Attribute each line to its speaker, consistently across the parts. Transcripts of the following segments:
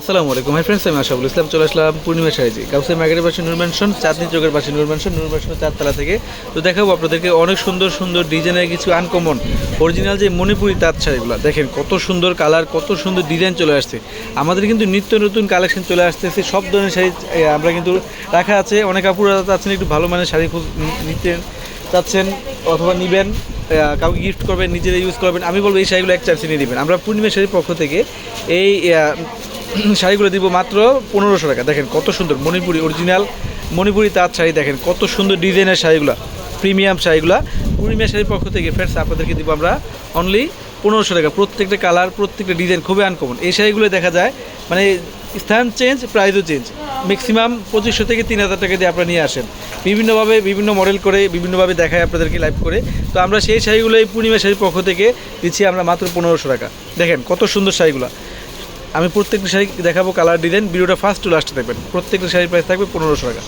Speaker 1: আসসালামু আলাইকুম। Hi friends আমি আশাবুল ইসলাম। চলে আসলাম পূর্ণিমা সাইজি গাউসে ম্যাগের পাশে নূর চাঁদনি চোখের পাশে নূর ম্যানশন চারতলা থেকে। তো দেখাবো আপনাদেরকে অনেক সুন্দর সুন্দর ডিজাইনের কিছু আনকমন অরিজিনাল যে মণিপুরি তাঁত শাড়িগুলো। দেখেন কত সুন্দর কালার কত সুন্দর ডিজাইন চলে আসছে। আমাদের কিন্তু নিত্য নতুন কালেকশন চলে আসতেছে। সব ধরনের শাড়ি আমরা কিন্তু রাখা আছে। অনেক আপুরা চাচ্ছেন একটু ভালো মানের শাড়ি নিতে চাচ্ছেন অথবা নিবেন। কাউকে গিফট করবেন, নিজেরা ইউজ করবেন। আমি বলব এই শাড়িগুলো এক চার্জে নিয়ে দিবেন আমরা পূর্ণিমা শাড়ির পক্ষ থেকে এই শাড়িগুলো দিব মাত্র পনেরোশো টাকা। দেখেন কত সুন্দর মণিপুরি অরিজিনাল মণিপুরি তাঁত শাড়ি দেখেন, কত সুন্দর ডিজাইনের শাড়িগুলো প্রিমিয়াম শাড়িগুলো। পূর্ণিমা শাড়ির পক্ষ থেকে ফ্রেন্ডস আপনাদেরকে দিব আমরা অনলি পনেরোশো টাকা। প্রত্যেকটা কালার প্রত্যেকটা ডিজাইন খুবই আনকমন এই শাড়িগুলো দেখা যায় মানে স্থান চেঞ্জ প্রাইসও চেঞ্জ ম্যাক্সিমাম পঁচিশশো থেকে তিন হাজার টাকা দিয়ে আপনারা নিয়ে আসেন। বিভিন্নভাবে, বিভিন্ন মডেল করে, বিভিন্নভাবে দেখায় আপনাদেরকে লাইভ করে। তো আমরা সেই শাড়িগুলো এই পূর্ণিমা শাড়ির পক্ষ থেকে দিচ্ছি আমরা মাত্র পনেরোশো টাকা। দেখেন কত সুন্দর শাড়িগুলো। আমি প্রত্যেকটা শাড়ি দেখাবো কালার ডিজাইন ভিডিওটা ফার্স্ট টু লাস্টে দেখবেন। প্রত্যেকটা শাড়ির প্রাইস থাকবে পনেরোশো টাকা।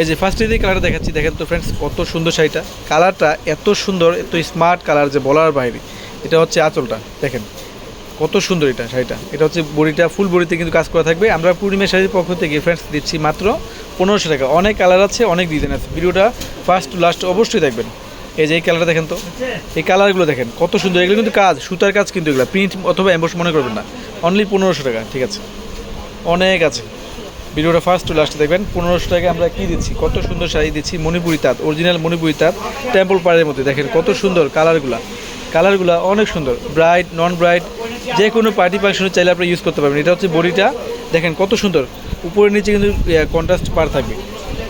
Speaker 1: এই যে ফার্স্টে দিয়ে কালারটা দেখাচ্ছি, দেখেন তো ফ্রেন্ডস কত সুন্দর শাড়িটা। কালারটা এত সুন্দর, এত স্মার্ট কালার যে বলার বাইরে। এটা হচ্ছে আঁচলটা, দেখেন। কত সুন্দর এটা শাড়িটা। এটা হচ্ছে বড়িটা, ফুল বড়িতে কিন্তু কাজ করা থাকবে। আমরা পূর্ণিমা শাড়ির পক্ষ থেকে ফ্রেন্ডস দিচ্ছি মাত্র পনেরোশো টাকা। অনেক কালার আছে, অনেক ডিজাইন আছে। ভিডিওটা ফার্স্ট টু লাস্ট অবশ্যই দেখবেন। এই যে এই কালারটা দেখেন তো, এই কালারগুলো দেখেন, কত সুন্দর। এগুলো কিন্তু কাজ, সুতার কাজ কিন্তু এগুলো প্রিন্ট অথবা এম্বস মনে করবেন না। অনলি পনেরোশো টাকা, ঠিক আছে। অনেক আছে। ভিডিওটা ফার্স্ট টু লাস্টে দেখবেন, পনেরোশো টাকা আমরা কী দিচ্ছি? কত সুন্দর শাড়ি দিচ্ছি, মণিপুরি তাঁত অরিজিনাল মণিপুরি তাঁত টেম্পল পাড়ের মধ্যে। দেখেন কত সুন্দর কালারগুলা কালারগুলো অনেক সুন্দর ব্রাইট নন ব্রাইট যে কোনো পার্টি ফাংশনে চাইলে আপনি ইউজ করতে পারবেন। এটা হচ্ছে বডিটা, দেখেন কত সুন্দর। উপরে নিচে কিন্তু কন্ট্রাস্ট পার থাকবে।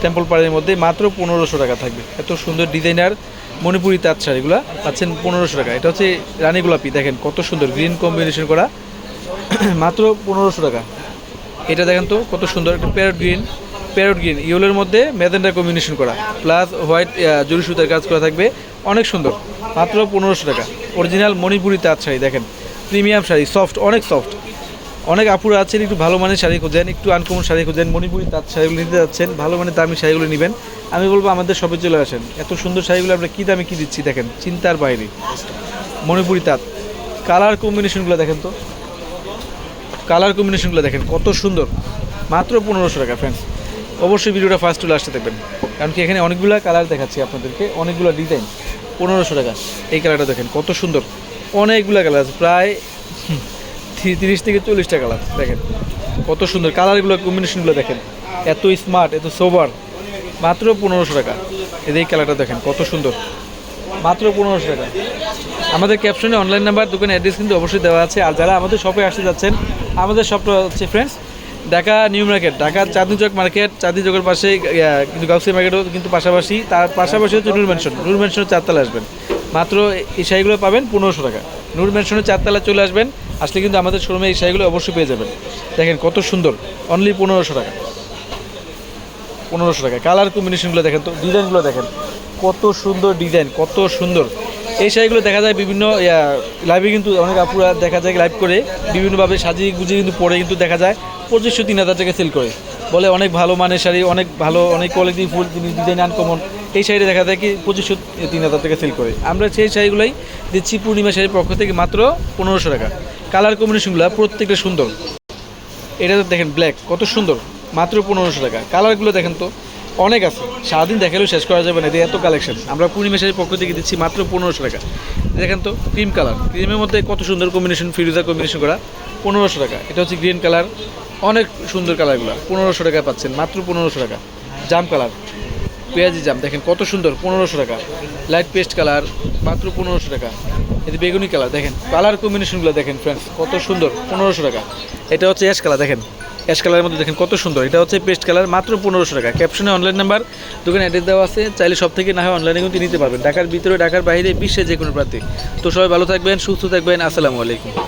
Speaker 1: টেম্পল পাড়ের মধ্যে মাত্র পনেরোশো টাকা থাকবে। এত সুন্দর ডিজাইনার মণিপুরি তাঁত শাড়িগুলো পাচ্ছেন পনেরোশো টাকা। এটা হচ্ছে রানী গোলাপি, দেখেন কত সুন্দর গ্রিন কম্বিনেশন করা। মাত্র পনেরোশো টাকা। এটা দেখেন তো কত সুন্দর, একটা প্যারট গ্রিন প্যারট গ্রিন ইউলের মধ্যে মেজেন্ডা কম্বিনেশন করা। প্লাস হোয়াইট জরি সুতার কাজ করা থাকবে। অনেক সুন্দর, মাত্র পনেরোশো টাকা। অরিজিনাল মণিপুরি তাঁত শাড়ি, দেখেন। প্রিমিয়াম শাড়ি, সফট, অনেক সফট। অনেক আপুরা আছেন, একটু ভালো মানের শাড়ি খুঁজেন, একটু আনকমন শাড়ি খুঁজেন, মণিপুরি তাঁত শাড়িগুলো নিতে যাচ্ছেন, ভালো মানের দামি শাড়িগুলো নেবেন। আমি বলব আমাদের সবে চলে আসেন। এত সুন্দর শাড়িগুলো আমরা কী দামে কী দিচ্ছি দেখেন, চিন্তার বাইরে। মণিপুরি তাঁত। কালার কম্বিনেশনগুলো দেখেন তো। কালার কম্বিনেশনগুলো দেখেন, কত সুন্দর। মাত্র পনেরোশো টাকা ফ্রেন্ডস অবশ্যই ভিডিওটা ফার্স্ট টু লাস্টে দেখবেন। কারণ কি এখানে অনেকগুলো কালার দেখাচ্ছি আপনাদেরকে, অনেকগুলো ডিজাইন পনেরোশো টাকা। এই কালারটা দেখেন, কত সুন্দর। অনেকগুলো কালার আছে, প্রায় তিরিশ থেকে চল্লিশটা কালার দেখেন। কত সুন্দর কালারগুলো কম্বিনেশনগুলো দেখেন। এত স্মার্ট এত সোবার মাত্র পনেরোশো টাকা। এই কালারটা দেখেন, কত সুন্দর। মাত্র পনেরোশো টাকা। আমাদের ক্যাপশনে অনলাইন নাম্বার দোকানের অ্যাড্রেস কিন্তু অবশ্যই দেওয়া আছে। আর যারা আমাদের শপে আসতে যাচ্ছেন, আমাদের শপটা হচ্ছে friends Dhaka new market Dhaka Chandni Chowk market, Chandni চকের পাশে কিন্তু গাউসি মার্কেটও কিন্তু পাশাপাশি, তার পাশাপাশি হচ্ছে নূর ম্যানশন নূর ম্যানশনের চারতলা আসবেন। মাত্র এই শাড়িগুলো পাবেন পনেরোশো টাকা। নূর ম্যানশনের চারতলা চলে আসবেন। আসলে কিন্তু আমাদের শোরুমে এই শাড়িগুলো অবশ্যই পেয়ে যাবেন। দেখেন কত সুন্দর অনলি পনেরোশো টাকা। পনেরোশো টাকা। কালার কম্বিনেশনগুলো দেখেন তো ডিজাইনগুলো দেখেন। কত সুন্দর ডিজাইন কত সুন্দর। এই শাড়িগুলো দেখা যায় বিভিন্ন লাইভে কিন্তু অনেক আপুরা দেখা যায় লাইভ করে, বিভিন্নভাবে সাজিয়ে গুজিয়ে কিন্তু পরে কিন্তু দেখা যায়, পঁচিশশো, তিন হাজার টাকা সেল করে। বলে অনেক ভালো মানের শাড়ি, অনেক ভালো, অনেক কোয়ালিটি ফুল ডিজাইন আনকমন এই শাড়ি দেখা যায় কি, পঁচিশশো, তিন হাজার টাকা সেল করে। আমরা সেই শাড়িগুলোই দিচ্ছি পূর্ণিমা শাড়ির পক্ষ থেকে মাত্র পনেরোশো টাকা। কালার কম্বিনেশনগুলো প্রত্যেকটা সুন্দর। এটা দেখেন ব্ল্যাক কত সুন্দর। মাত্র পনেরোশো টাকা। কালারগুলো দেখেন তো, অনেক আছে। সারাদিন দেখালেও শেষ করা যাবে না এত কালেকশন আমরা পূর্ণিমা শাড়ির পক্ষ থেকে দিচ্ছি মাত্র পনেরোশো টাকা। দেখেন তো ক্রিম কালার ক্রিমের মধ্যে কত সুন্দর কম্বিনেশন ফিরোজা কম্বিনেশন করা। পনেরোশো টাকা। এটা হচ্ছে গ্রিন কালার অনেক সুন্দর কালারগুলো পনেরোশো টাকা পাচ্ছেন, মাত্র পনেরোশো টাকা। জাম কালার পেঁয়াজি জাম, দেখেন কত সুন্দর, পনেরোশো টাকা। লাইট পেস্ট কালার মাত্র পনেরোশো টাকা। এতে বেগুনি কালার দেখেন কালার কম্বিনেশনগুলো দেখেন ফ্রেন্ডস কত সুন্দর, পনেরোশো টাকা। এটা হচ্ছে অ্যাশ কালার দেখেন অ্যাশ কালারের মধ্যে দেখেন কত সুন্দর, এটা হচ্ছে পেস্ট কালার মাত্র পনেরোশো টাকা। ক্যাপশনে অনলাইন নাম্বার দোকানে অ্যাড্রেস দেওয়া আছে, চাইলে সব থেকে না হয় অনলাইনে কিন্তু নিতে পারবেন। ঢাকার ভিতরে, ঢাকার বাইরে, বিশ্বের যে কোনো প্রান্তে। তো সবাই ভালো থাকবেন, সুস্থ থাকবেন, আসসালামু আলাইকুম।